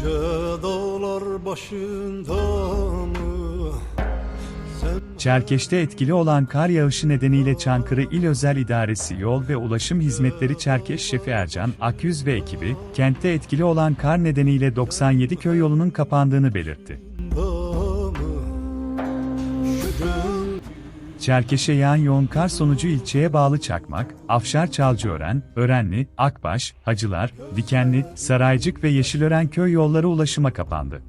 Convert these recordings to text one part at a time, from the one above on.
Yüce dağlar başında mı? Sen Çerkeş'te etkili olan kar yağışı nedeniyle Çankırı İl Özel İdaresi Yol ve Ulaşım Hizmetleri Çerkeş Şefi Ercan Akyüz ve ekibi, kentte etkili olan kar nedeniyle 97 köy yolunun kapandığını belirtti. Çerkeş'e yağan yoğun kar sonucu ilçeye bağlı Çakmak, Afşar Çalcıören, Örenli, Akbaş, Hacılar, Dikenli, Saraycık ve Yeşilören köy yolları ulaşıma kapandı.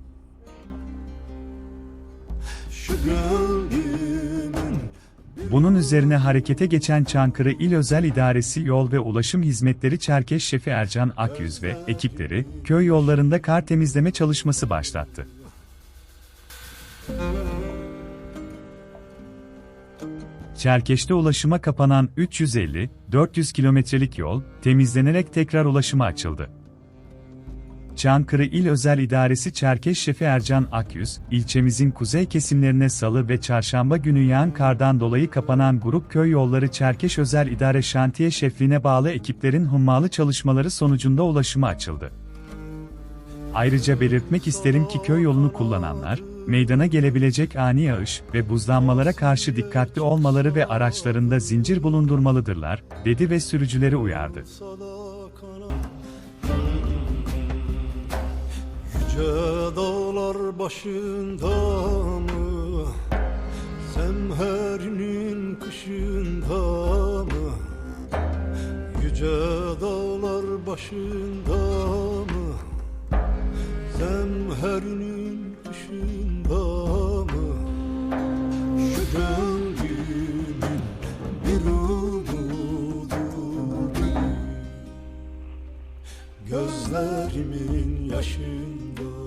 Bunun üzerine harekete geçen Çankırı İl Özel İdaresi Yol ve Ulaşım Hizmetleri Çerkeş Şefi Ercan Akyüz ve ekipleri, köy yollarında kar temizleme çalışması başlattı. Çerkeş'te ulaşıma kapanan 350-400 kilometrelik yol, temizlenerek tekrar ulaşıma açıldı. Çankırı İl Özel İdaresi Çerkeş Şefi Ercan Akyüz, ilçemizin kuzey kesimlerine salı ve çarşamba günü yağan kardan dolayı kapanan grup köy yolları Çerkeş Özel İdare Şantiye Şefliğine bağlı ekiplerin hummalı çalışmaları sonucunda ulaşıma açıldı. Ayrıca belirtmek isterim ki köy yolunu kullananlar, meydana gelebilecek ani yağış ve buzlanmalara karşı dikkatli olmaları ve araçlarında zincir bulundurmalıdırlar, dedi ve sürücüleri uyardı. Yüce dağlar başında mı? Semherinin kışında mı? Yüce dağlar başında mı? Semherinin kışında Gözlerimin yaşında